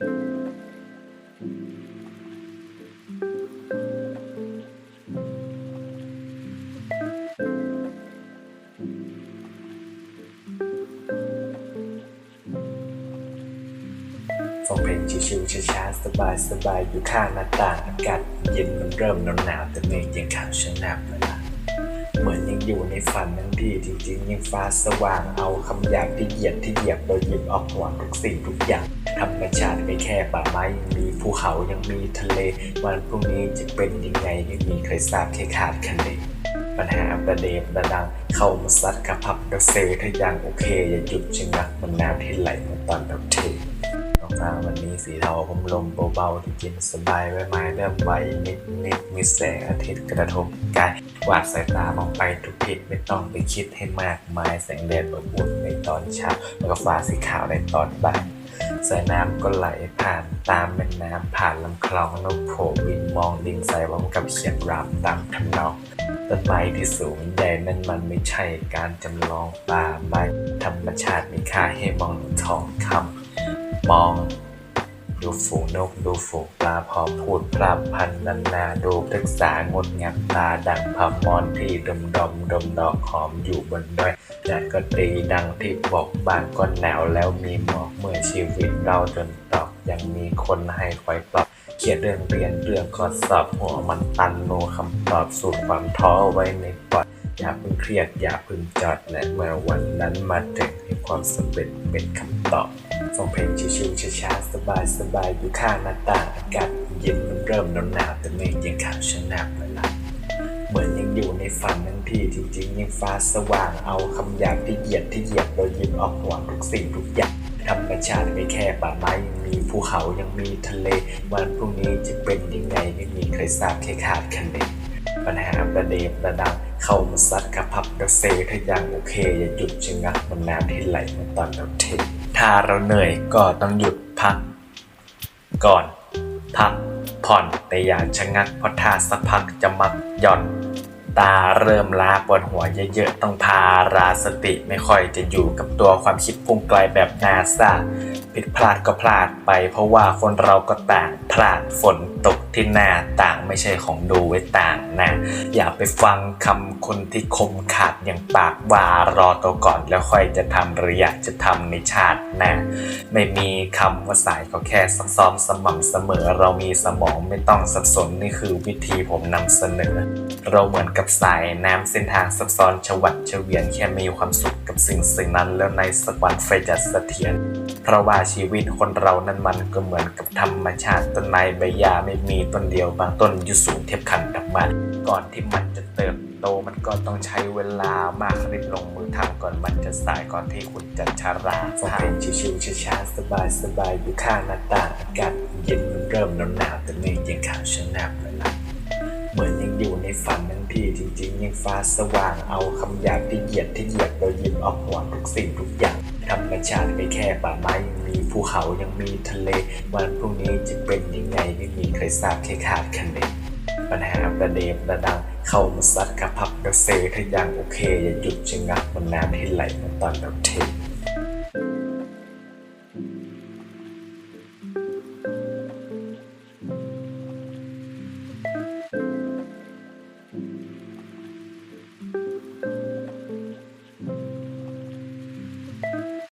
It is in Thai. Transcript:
ฟังเพลงชิวๆช้าๆสบายๆอยู่ข้างหน้าต่างอากาศเย็นมันเริ่มหนาวๆแต่เมฆยังขาวชะนับเลา เหมือนยังอยู่ในฝันทั้งที่จริงๆ ยังฟ้าสว่างเอาคำหยาบที่เหยียดที่เหยียบโดยหยิบออกหวังทุกสิ่งทุกอย่างธรรมชาติไม่แค่ป่าไม้ยังมีภูเขายังมีทะเล วันพรุ่งนี้จะเป็นยังไงไม่มีใครทราบแค่ขาดคะเนปัญหาประเดประดังเข้ามาซัดกระพับกระเซถ้ายังโอเค อย่าหยุดชะงักมันน้ำที่ไหลมาตอนแบบเทออมาวันนี้สีเทาผมลมเบาๆที่กินสบายไว้ไม้เริ่มไว้นิดนิดๆมีแสงอาทิตย์กระทบกาย วาดสายตามองไปทุกทิศไม่ต้องไปคิดให้มากมายแสงแดดอบอุ่นในตอนเช้าแล้วก็ฟ้าสีขาวในตอนบ่ายสายน้ำก็ไหลผ่านตามแม่น้ำผ่านลำคลองนกโผวินมองดินใสพร้อมกับเขียนรามตามทำนองต้นไม้ที่สูงใหญ่นั้นมันไม่ใช่การจำลองป่าไม้ธรรมชาติมีค่าให้มองทองคำมอง ดูฝูงนกดูฝูงปลาพอพูดพรำพันนันนาดูทักษางดงามตาดังพมอนที่ดมดมดมดอกหอมอยู่บนดอยแดดก็ตีดังที่บอกบางก็หนาวแล้วมีหมอกเมื่อชีวิตเราจนตอกยังมีคนให้คอยปลอบเขียนเรื่องเรียนเรื่องข้อสอบหัวมันตันโนคำตอบสูตรความท้อไว้ในปอดอย่าเพิ่งเครียดอย่าเพิ่งจอดและเมื่อวันนั้นมาถึง ความสำเร็จเป็นคำตอบฟังเพลงชิวๆช้าๆสบายๆอยู่ข้างหน้าต่างอากาศเย็นมันเริ่มหนาวแต่เมฆยังขาวชะนับเวลาเหมือนยังอยู่ในฝันทั้งที่จริงๆยังฟ้าสว่างเอาคำหยาบที่เหยียดที่เหยียบโดยยิบเออกหวังทุกสิ่งทุกอย่างธรรมชาติไม่แค่ป่าไม้ยังมีภูเขายังมีทะเลวันพรุ่งนี้จะเป็นยังไงไม่มีใครทราบแค่ขาดคะเน ปัญหาประเดประดังเข้ามาซัดกระพับกระเซถ้ายังโอเค อย่าหยุดชะงักมันน้ำที่ไหลมาตอนเราเทถ้าเราเหนื่อยก็ต้องหยุดพัก ก่อน พักผ่อนแต่อย่าชะงักเพราะถ้าสักพักจะมักหย่อน ตาเริ่มล้าปวดหัวเยอะๆต้องพาราสติไม่ค่อยจะอยู่กับตัวความคิดพุ่งไกลแบบนาซาผิดพลาดก็พลาดไป เพราะว่าคนเราก็ต่างพลาดฝนตก ที่หน้าต่างไม่ใช่ของดูไว้ต่างนะ อย่าไปฟังคำคนที่คมขาดอย่างปากว่ารอตัวก่อนแล้วค่อยจะทำหรืออยากจะทำในชาติหน้าไม่มีคำว่าสายก็แค่ซักซ้อมสม่ำเสมอ เรามีสมองไม่ต้องสับสนนี่คือวิธีผมนำเสนอ เราเหมือนกับสายน้ำเส้นทางซับซ้อนชวัดเฉวียนแค่มีความสุขกับสิ่งสิ่งนั้นแล้วในสักวันไฟจะเสถียร เพราะว่าชีวิตคนเรานั้นมันก็เหมือนกับธรรมชาติต้นไม้ใบหญ้าไม่มีต้นเดียวบางต้นอยู่สูงเทียบคันกับมันก่อนที่มันจะเติบโตมันก็ต้องใช้เวลามากรีบลงมือทำก่อนมันจะสายก่อนที่คุณจะชาราฟังเพลงชิวๆช้าๆสบายๆอยู่ข้างหน้าต่างอากาศเย็นมันเริ่มหนาวๆแต่เมฆยังขาวชนับเลาเหมือนยังอยู่ในฝันทั้งที่จริง ๆ ยังฟ้าสว่างเอาคำหยาบที่เหยียดที่เหยียบโดยหยิบเออกหวังทุกสิ่งทุกอย่าง ธรรมชาติไม่แค่ป่าไม้ยังมีภูเขายังมีทะเล วันพรุ่งนี้จะเป็นยังไงไม่มีใครทราบแค่ขาดคะแนนปัญหาประเดมระดังเข้ามาซัดกระพับกระเซถ้ายังโอเค อย่าหยุดชะงักมันน้ำที่ไหลมาตอนเราเท